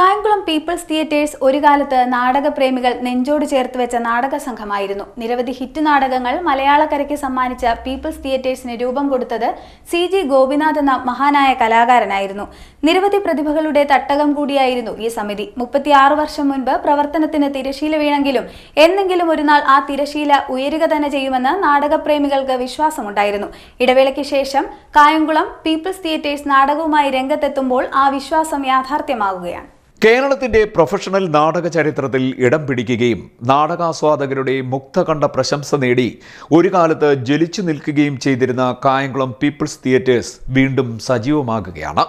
Kayamkulam people's theatres ഒരു കാലത്ത് നാടകപ്രേമികൾ നെഞ്ചോട് ചേർത്ത് വെച്ച നാടക സംഘമായിരുന്നു നിരവധി ഹിറ്റ് നാടകങ്ങൾ മലയാളക്കരയ്ക്ക് സമ്മാനിച്ച പീപ്പിൾസ് തിയേറ്റേഴ്സിന് രൂപം കൊടുത്തത് സി ജി ഗോപിനാഥ് എന്ന മഹാനായ കലാകാരനായിരുന്നു. നിരവധി പ്രതിഭകളുടെ തട്ടകം കൂടിയായിരുന്നു ഈ സമിതി. മുപ്പത്തിയാറ് വർഷം മുൻപ് പ്രവർത്തനത്തിന് തിരശീല വീണെങ്കിലും എന്നെങ്കിലും ഒരു നാൾ ആ തിരശീല ഉയരുക തന്നെ ചെയ്യുമെന്ന് നാടകപ്രേമികൾക്ക് വിശ്വാസമുണ്ടായിരുന്നു. ഇടവേളയ്ക്ക് ശേഷം കായംകുളം പീപ്പിൾസ് തിയേറ്റേഴ്സ് നാടകവുമായി രംഗത്തെത്തുമ്പോൾ ആ വിശ്വാസം യാഥാർത്ഥ്യമാകുകയാണ്. കേരളത്തിന്റെ പ്രൊഫഷണൽ നാടക ചരിത്രത്തിൽ ഇടം പിടിക്കുകയും നാടകാസ്വാദകരുടെ മുക്തകണ്ഠ പ്രശംസ നേടി ഒരു കാലത്ത് ജ്വലിച്ചു നിൽക്കുകയും ചെയ്തിരുന്ന കായംകുളം പീപ്പിൾസ് തിയേറ്റേഴ്സ് വീണ്ടും സജീവമാകുകയാണ്.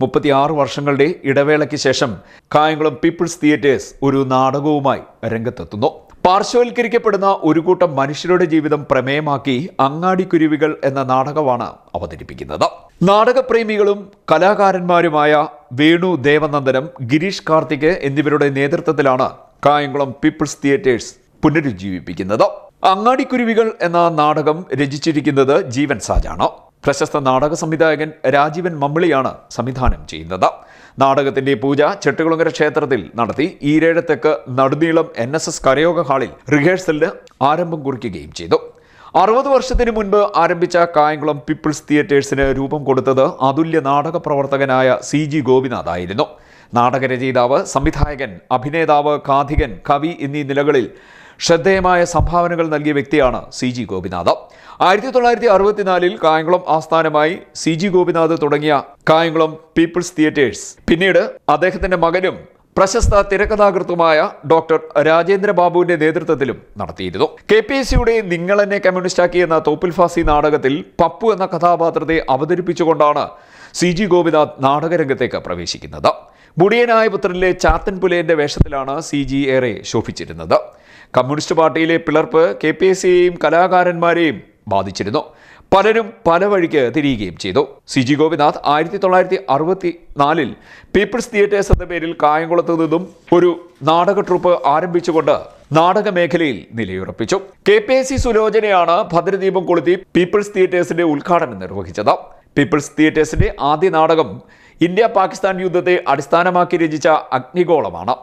മുപ്പത്തിയാറ് വർഷങ്ങളുടെ ഇടവേളയ്ക്ക് ശേഷം കായംകുളം പീപ്പിൾസ് തിയേറ്റേഴ്സ് ഒരു നാടകവുമായി രംഗത്തെത്തുന്നു. പാർശ്വവൽക്കരിക്കപ്പെടുന്ന ഒരു കൂട്ടം മനുഷ്യരുടെ ജീവിതം പ്രമേയമാക്കി അങ്ങാടിക്കുരുവികൾ എന്ന നാടകമാണ് അവതരിപ്പിക്കുന്നത്. നാടകപ്രേമികളും കലാകാരന്മാരുമായ വേണു ദേവനന്ദനം ഗിരീഷ് കാർത്തിക് എന്നിവരുടെ നേതൃത്വത്തിലാണ് കായംകുളം പീപ്പിൾസ് തിയേറ്റേഴ്സ് പുനരുജ്ജീവിപ്പിക്കുന്നത്. അങ്ങാടിക്കുരുവികൾ എന്ന നാടകം രചിച്ചിരിക്കുന്നത് ജീവൻ സാജാണ്. പ്രശസ്ത നാടക സംവിധായകൻ രാജീവൻ മമ്മിളിയാണ് സംവിധാനം ചെയ്യുന്നത്. നാടകത്തിന്റെ പൂജ ചെട്ടുകുളങ്ങര ക്ഷേത്രത്തിൽ നടത്തി ഈരേഴത്തേക്ക് നടുനീളം എൻ എസ് എസ് കരയോഗ ഹാളിൽ റിഹേഴ്സലിന് ആരംഭം കുറിക്കുകയും ചെയ്തു. അറുപത് വർഷത്തിന് മുൻപ് ആരംഭിച്ച കായംകുളം പീപ്പിൾസ് തിയേറ്റേഴ്സിന് രൂപം കൊടുത്തത് അതുല്യ നാടക പ്രവർത്തകനായ സി ജി ഗോപിനാഥ് ആയിരുന്നു. നാടകരചയിതാവ് സംവിധായകൻ അഭിനേതാവ് കാഥികൻ കവി എന്നീ നിലകളിൽ ശ്രദ്ധേയമായ സംഭാവനകൾ നൽകിയ വ്യക്തിയാണ് സി ജി ഗോപിനാഥ്. ആയിരത്തി തൊള്ളായിരത്തി അറുപത്തിനാലിൽ കായംകുളം ആസ്ഥാനമായി സി ജി ഗോപിനാഥ് തുടങ്ങിയ കായംകുളം പീപ്പിൾസ് തിയേറ്റേഴ്സ്. പിന്നീട് അദ്ദേഹത്തിന്റെ മകനും പ്രശസ്ത തിരക്കഥാകൃത്തുമായ ഡോക്ടർ രാജേന്ദ്ര ബാബുവിന്റെ നേതൃത്വത്തിലും നടത്തിയിരുന്നു. കെ പി എസ് സിയുടെ നിങ്ങളെന്നെ കമ്മ്യൂണിസ്റ്റാക്കി എന്ന തോപ്പിൽ ഫാസി നാടകത്തിൽ പപ്പു എന്ന കഥാപാത്രത്തെ അവതരിപ്പിച്ചുകൊണ്ടാണ് സി ജി ഗോപിനാഥ് നാടകരംഗത്തേക്ക് പ്രവേശിക്കുന്നത്. മുടിയനായ പുത്രനിലെ ചാത്തൻ പുലയന്റെ വേഷത്തിലാണ് സി ജി ഏറെ ശോഭിച്ചിരുന്നത്. കമ്മ്യൂണിസ്റ്റ് പാർട്ടിയിലെ പിളർപ്പ് കെ പി എസ് സിയെയും കലാകാരന്മാരെയും ബാധിച്ചിരുന്നു. പലരും പല വഴിക്ക് തിരിയുകയും ചെയ്തു. സി ജി ഗോപിനാഥ് ആയിരത്തി തൊള്ളായിരത്തി അറുപത്തി നാലിൽ പീപ്പിൾസ് തിയേറ്റേഴ്സ് എന്ന പേരിൽ കായംകുളത്ത് നിന്നും ഒരു നാടക ട്രൂപ്പ് ആരംഭിച്ചുകൊണ്ട് നാടക മേഖലയിൽ നിലയുറപ്പിച്ചു. കെ പി എസ് സി സുലോചനയാണ് ഭദ്രദീപം കൊളുത്തി പീപ്പിൾസ് തിയേറ്റേഴ്സിന്റെ ഉദ്ഘാടനം നിർവഹിച്ചത്. പീപ്പിൾസ് തിയേറ്റേഴ്സിന്റെ ആദ്യ നാടകം ഇന്ത്യ പാകിസ്ഥാൻ യുദ്ധത്തെ അടിസ്ഥാനമാക്കി രചിച്ച അഗ്നിഗോളമാണ്.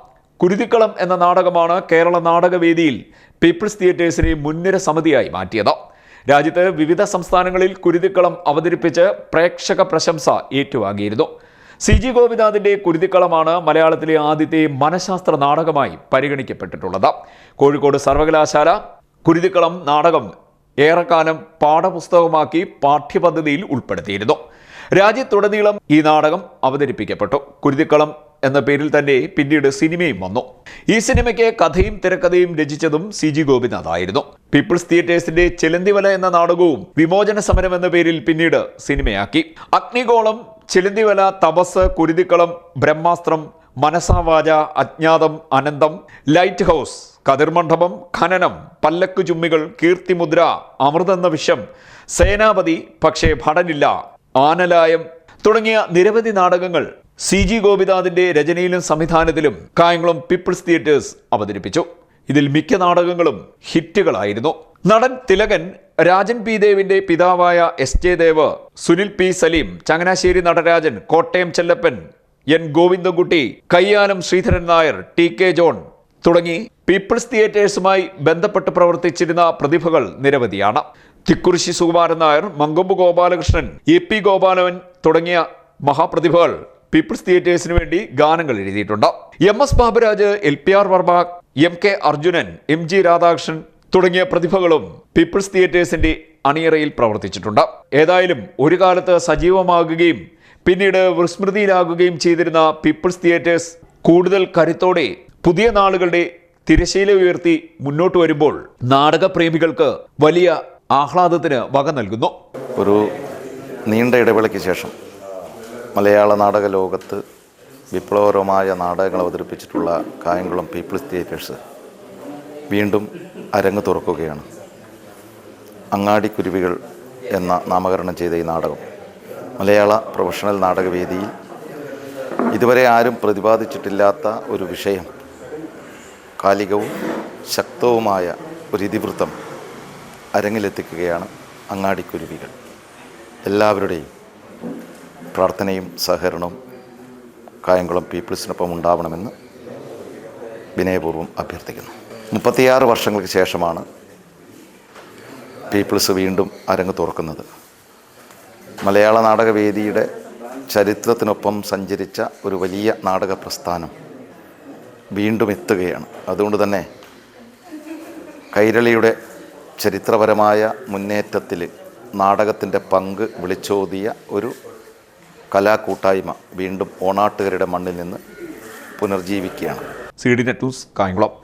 കുരുതിക്കളം എന്ന നാടകമാണ് കേരള നാടകവേദിയിൽ പീപ്പിൾസ് തിയേറ്റേഴ്സിനെ മുൻനിര സമിതിയായി മാറ്റിയത്. രാജ്യത്ത് വിവിധ സംസ്ഥാനങ്ങളിൽ കുരുതിക്കളം അവതരിപ്പിച്ച് പ്രേക്ഷക പ്രശംസ ഏറ്റുവാങ്ങിയിരുന്നു. സി ജി ഗോപിനാഥിന്റെ കുരുതിക്കളമാണ് മലയാളത്തിലെ ആദ്യത്തെ മനഃശാസ്ത്ര നാടകമായി പരിഗണിക്കപ്പെട്ടിട്ടുള്ളത്. കോഴിക്കോട് സർവകലാശാല കുരുതിക്കളം നാടകം ഏറെക്കാലം പാഠപുസ്തകമാക്കി പാഠ്യപദ്ധതിയിൽ ഉൾപ്പെടുത്തിയിരുന്നു. രാജ്യത്തുടനീളം ഈ നാടകം അവതരിപ്പിക്കപ്പെട്ടു. കുരുതിക്കളം എന്ന പേരിൽ തന്നെ പിന്നീട് സിനിമയും വന്നു. ഈ സിനിമയ്ക്ക് കഥയും തിരക്കഥയും രചിച്ചതും സി ജി ഗോപിനാഥ് ആയിരുന്നു. പീപ്പിൾസ് തിയേറ്റേഴ്സിന്റെ ചെലന്തിവല എന്ന നാടകവും വിമോചന സമരം എന്ന പേരിൽ പിന്നീട് സിനിമയാക്കി. അഗ്നികോളം ചെലന്തിവല തപസ് കുരുതിക്കളം ബ്രഹ്മാസ്ത്രം മനസാവാച അജ്ഞാതം അനന്തം ലൈറ്റ് ഹൗസ് കതിർമണ്ഡപം ഖനനം പല്ലക്ക് ചുമ്മികൾ കീർത്തിമുദ്ര അമൃതെന്ന വിഷം സേനാപതി പക്ഷേ ഭടനില്ല ആനലായം തുടങ്ങിയ നിരവധി നാടകങ്ങൾ സി ജി ഗോപിനാഥിന്റെ രചനയിലും സംവിധാനത്തിലും കായംകുളം പീപ്പിൾസ് തിയേറ്റേഴ്സ് അവതരിപ്പിച്ചു. ഇതിൽ മിക്ക നാടകങ്ങളും ഹിറ്റുകളായിരുന്നു. നടൻ തിലകൻ രാജൻ പി ദേവിന്റെ പിതാവായ S J Dev Sunil P Saleem Changanassery Natarajan Kottayam Chellappan N Govindankutty Kayyanam Sreedharan Nair T K John തുടങ്ങി പീപ്പിൾസ് തിയേറ്റേഴ്സുമായി ബന്ധപ്പെട്ട് പ്രവർത്തിച്ചിരുന്ന പ്രതിഭകൾ നിരവധിയാണ്. തിക്കുറിശി സുകുമാരൻ നായർ മങ്കൊമ്പ് ഗോപാലകൃഷ്ണൻ എ പി ഗോപാലവൻ തുടങ്ങിയ മഹാപ്രതിഭകൾ പീപ്പിൾസ് തിയേറ്റേഴ്സിന് വേണ്ടി ഗാനങ്ങൾ എഴുതിയിട്ടുണ്ട്. M S Baburaj L P R Varma M K Arjunan M G Radhakrishnan തുടങ്ങിയ പ്രതിഭകളും പീപ്പിൾസ് തിയേറ്റേഴ്സിന്റെ അണിയറയിൽ പ്രവർത്തിച്ചിട്ടുണ്ട്. ഏതായാലും ഒരു കാലത്ത് സജീവമാകുകയും പിന്നീട് വിസ്മൃതിയിലാകുകയും ചെയ്തിരുന്ന പീപ്പിൾസ് തിയേറ്റേഴ്സ് കൂടുതൽ കരുത്തോടെ പുതിയ നാളുകളുടെ തിരശീല ഉയർത്തി മുന്നോട്ട് വരുമ്പോൾ നാടകപ്രേമികൾക്ക് വലിയ ആഹ്ലാദത്തിന് വക നൽകുന്നു. ഒരു നീണ്ട ഇടവേളയ്ക്ക് ശേഷം മലയാള നാടക ലോകത്ത് വിപ്ലവകരമായ നാടകങ്ങൾ അവതരിപ്പിച്ചിട്ടുള്ള കായംകുളം പീപ്പിൾസ് തിയേറ്റേഴ്സ് വീണ്ടും അരങ്ങ് തുറക്കുകയാണ്. അങ്ങാടിക്കുരുവികൾ എന്ന നാമകരണം ചെയ്ത ഈ നാടകം. മലയാള പ്രൊഫഷണൽ നാടകവേദിയിൽ ഇതുവരെ ആരും പ്രതിപാദിച്ചിട്ടില്ലാത്ത ഒരു വിഷയം കാലികവും ശക്തവുമായ ഒരു ഇതിവൃത്തം അരങ്ങിലെത്തിക്കുകയാണ് അങ്ങാടിക്കുരുവികൾ. എല്ലാവരുടെയും പ്രാർത്ഥനയും സഹകരണവും കായംകുളം പീപ്പിൾസിനൊപ്പം ഉണ്ടാവണമെന്ന് വിനയപൂർവം അഭ്യർത്ഥിക്കുന്നു. മുപ്പത്തിയാറ് വർഷങ്ങൾക്ക് ശേഷമാണ് പീപ്പിൾസ് വീണ്ടും അരങ്ങ് തുറക്കുന്നത്. മലയാള നാടകവേദിയുടെ ചരിത്രത്തിനൊപ്പം സഞ്ചരിച്ച ഒരു വലിയ നാടക പ്രസ്ഥാനം വീണ്ടും എത്തുകയാണ്. അതുകൊണ്ട് തന്നെ കൈരളിയുടെ ചരിത്രപരമായ മുന്നേറ്റത്തിൽ നാടകത്തിന്റെ പങ്ക് വിളിച്ചോതിയ ഒരു കലാകൂട്ടായ്മ വീണ്ടും ഓണാട്ടുകാരുടെ മണ്ണിൽ നിന്ന് പുനർജീവിക്കുകയാണ്. C D net news Kayamkulam.